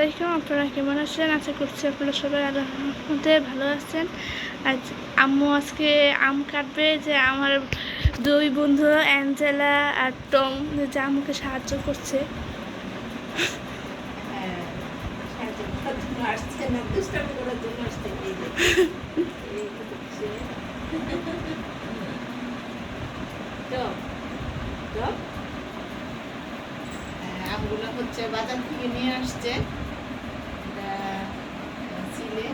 আলাইকুম আপনারা কেমন আছেন? আশা করছি আপনারা সবাই আলহামদে ভালো আছেন। আজ আম্মু আজকে আম কাটবে যে আমার দুই বন্ধু অ্যাঞ্জেলা আর টম যে আম্মুকে সাহায্য করছে। হ্যাঁ, আমগুলো হচ্ছে বাজার থেকে নিয়ে আসছে এটা ছিলে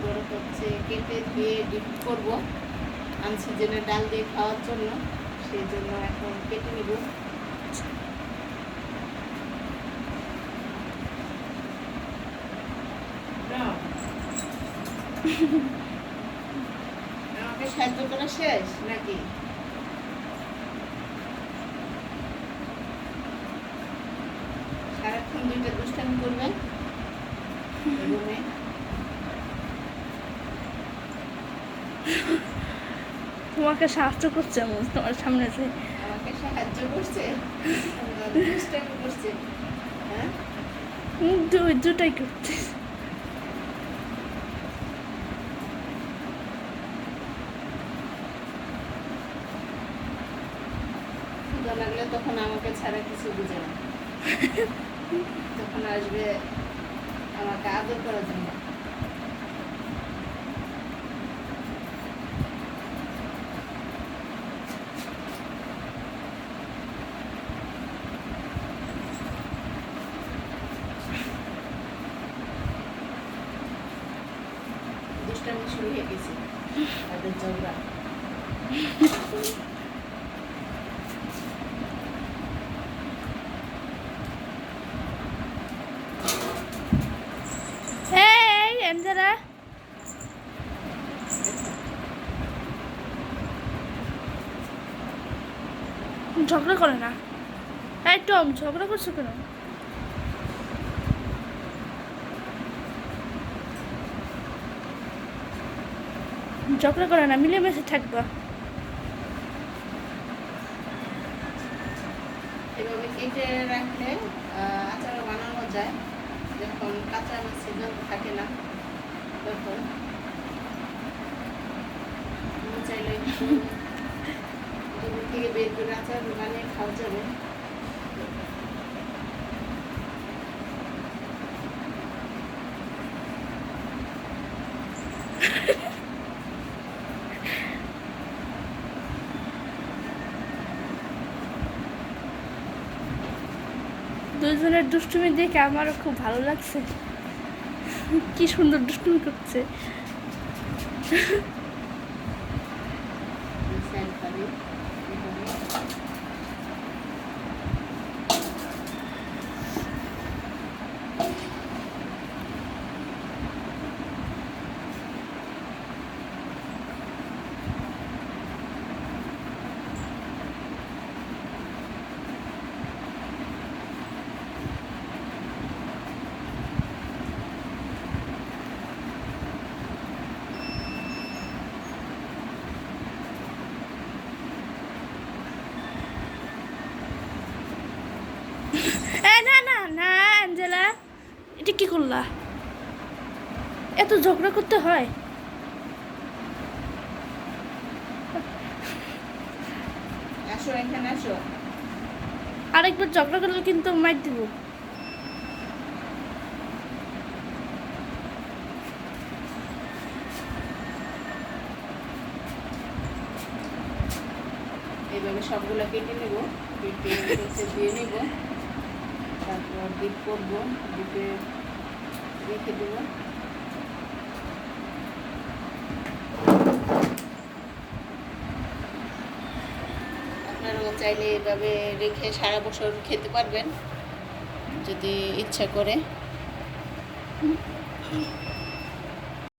তারপর হচ্ছে কেটে দিয়ে ডিপ করব। আনসিজনে ডাল দিয়ে খাওয়ার জন্য সেই জন্য এখন কেটে নিব। আমাকে সাহায্য করা শেষ নাকি? সারাক্ষণ দুইটা দুষ্টামি করবে। রুমে। তোমাকে সাহায্য করছে আম্মু তোমার সামনে যে। আমাকে সাহায্য করছে? করছে। হ্যাঁ? দুটাই করছে। লাগলে তখন আমাকে ছাড়া কিছু বুঝে না। তখন আসবে আমাকে আদর করার জন্য দুষ্টামি শুরু হয়ে গেছে তাদের অ্যাঞ্জেলা ঝগড়া করে না। এই টম ঝগড়া করছ কেন? ঝগড়া করে না মিলেমিশে থাকবা। এভাবে কেটে রাখলে আহ, আচারও বানানো যায়। যখন কাঁচা মাছ সিজন থাকে না তখন চাইলে একটু থেকে বের করে আচার বানিয়ে খাওয়া যাবে। দুজনের দুষ্টুমি দেখে আমারও খুব ভালো লাগছে। কি সুন্দর দুষ্টুমি করছে পানি এভাবে এ না না না অ্যাঞ্জেলা এটা কি করলা? এত ঝগড়া করতে হয়? আরেকবার ঝগড়া করলে কিন্তু মাইর দিব। এইভাবে সবগুলো কেটে নেব কেটে দিয়ে নেব। তারপর ডিপ করব ডিপে রেখে দেবো। আপনারাও চাইলে এভাবে রেখে সারা বছর খেতে পারবেন, যদি ইচ্ছা করে।